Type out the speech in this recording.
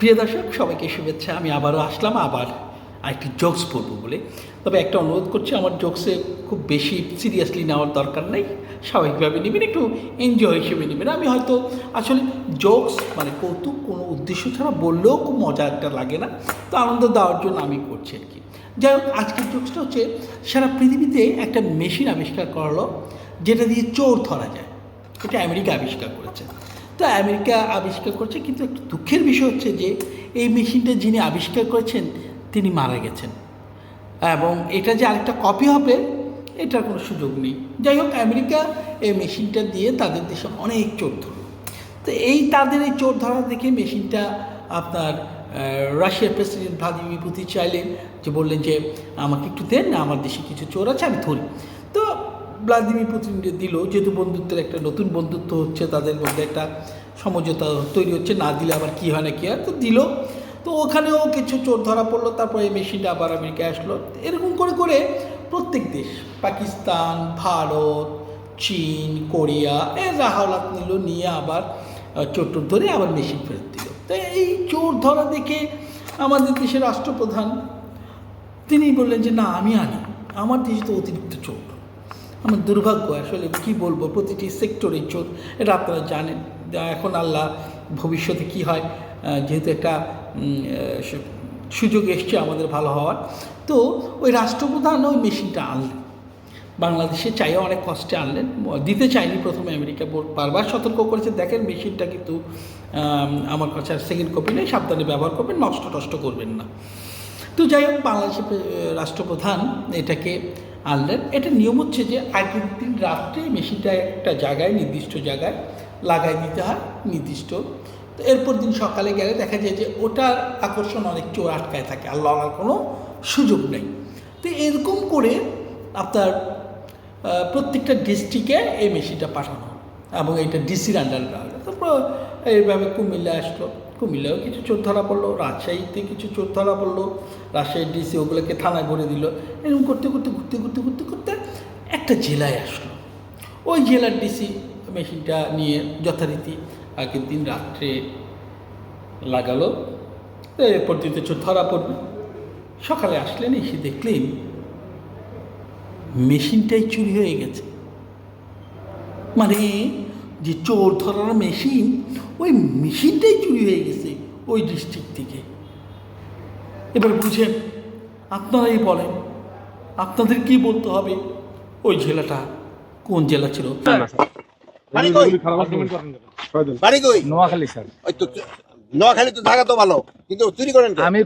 প্রিয় দর্শক, সবাইকে শুভেচ্ছা। আমি আবারও আসলাম, আবার আরেকটি জোকস পড়ব বলে। তবে একটা অনুরোধ করছি, আমার জোকসে খুব বেশি সিরিয়াসলি নেওয়ার দরকার নেই। স্বাভাবিকভাবে নেবেন, একটু এনজয় হিসেবে নেবেন। আমি হয়তো আসলে জোকস মানে কৌতুক কোনো উদ্দেশ্য ছাড়া বললেও খুব মজা একটা লাগে না। তো আনন্দ দেওয়ার জন্য আমি করছি আর কি। যাই হোক, আজকের জোকসটা হচ্ছে, সারা পৃথিবীতে একটা মেশিন আবিষ্কার করল, যেটা দিয়ে চোর ধরা যায়। এটা আমেরিকা আবিষ্কার করেছে। তো আমেরিকা আবিষ্কার করছে, কিন্তু একটু দুঃখের বিষয় হচ্ছে যে এই মেশিনটা যিনি আবিষ্কার করেছেন, তিনি মারা গেছেন। এবং এটা যে আরেকটা কপি হবে, এটার কোনো সুযোগ নেই। যাই হোক, আমেরিকা এই মেশিনটা দিয়ে তাদের দেশে অনেক চোর ধরল। তো এই তাদের এই চোর ধরা দেখে মেশিনটা আপনার রাশিয়ার প্রেসিডেন্ট ভ্লাদিমির পুতিন চাইলেন যে বললেন যে, আমাকে একটু দেন, আমার দেশে কিছু চোর আছে, আমি ধরি। তো ভ্লাদিমির পুতিন দিল, যেহেতু বন্ধুত্বের একটা নতুন বন্ধুত্ব হচ্ছে, তাদের মধ্যে একটা সমঝোতা তৈরি হচ্ছে, না দিলে আবার কী হয় না কী হয়, তো দিল। তো ওখানেও কিছু চোর ধরা পড়ল, তারপরে এই মেশিনটা আবার আমেরিকায় আসলো। এরকম করে করে প্রত্যেক দেশ, পাকিস্তান, ভারত, চীন, কোরিয়া, এরা হাওলাত নিল, নিয়ে আবার চোর ধরে আবার মেশিন ফেরত দিল। তো এই চোর ধরা দেখে আমাদের দেশের রাষ্ট্রপ্রধান, তিনি বললেন যে, না, আমি আনি। আমার দেশে তো অতিরিক্ত চোর। আমার দুর্ভাগ্য, আসলে কি বলব, প্রতিটি সেক্টরে চোর এটা আপনারা জানেন। এখন আল্লাহ ভবিষ্যতে কি হয় যেহেতু একটা সুযোগ এসছে আমাদের ভালো হওয়ার, তো ওই রাষ্ট্রপ্রধান ওই মেশিনটা আনলেন। বাংলাদেশে চাইয়ে অনেক কষ্টে আনলেন। দিতে চাইনি প্রথমে আমেরিকা বারবার সতর্ক করেছে, দেখেন মেশিনটা কিন্তু আমার কাছে আর সেকেন্ড কপি নেই, সাবধানে ব্যবহার করবেন নষ্ট টষ্ট করবেন না। তো যাই হোক, বাংলাদেশের রাষ্ট্রপ্রধান এটাকে আনলেন। এটা নিয়ম হচ্ছে যে আগের দিন রাত্রে মেশিনটা একটা জায়গায়, নির্দিষ্ট জায়গায় লাগাই দিতে হয়, নির্দিষ্ট। তো এরপর দিন সকালে গেলে দেখা যায় যে ওটার আকর্ষণ অনেক চোর আটকায় থাকে, আর লড়ার কোনো সুযোগ নেই। তো এরকম করে আপনার প্রত্যেকটা ডিস্ট্রিক্টে এই মেশিনটা পাঠানো। এবং এটা ডিসির আন্ডারে দেওয়া হলো তারপর এইভাবে কুমিল্লা আসলো। কুমিল্লাও কিছু চোর ধরা পড়ল, রাজশাহীতে কিছু চোর ধরা পড়ল রাজশাহীর ডিসি ওগুলোকে থানায় ভরে দিল। এরকম করতে করতে, ঘুরতে ঘুরতে ঘুরতে করতে একটা জেলায় আসলো। ওই জেলার ডিসি মেশিনটা নিয়ে যথারীতি আগের দিন রাত্রে লাগালো। এরপর দিতে চোর ধরা পড়বে। সকালে আসলেন, এসে দেখলেন মেশিনটাই চুরি হয়ে গেছে। মানে যে চোর ধরার মেশিন ওই মেশিনটাই চুরি হয়ে গেছে ওই ডিস্ট্রিক্ট থেকে। এবার বুঝেন আপনারাই বলেন আপনাদের কি বলতে হবে ওই জেলাটা? কোন জেলা ছিল? বাড়ি কই? বাড়ি কই? নোয়াখালী স্যার। তো নোয়াখালী তো থাকা তো ভালো কিন্তু চুরি করেন আমি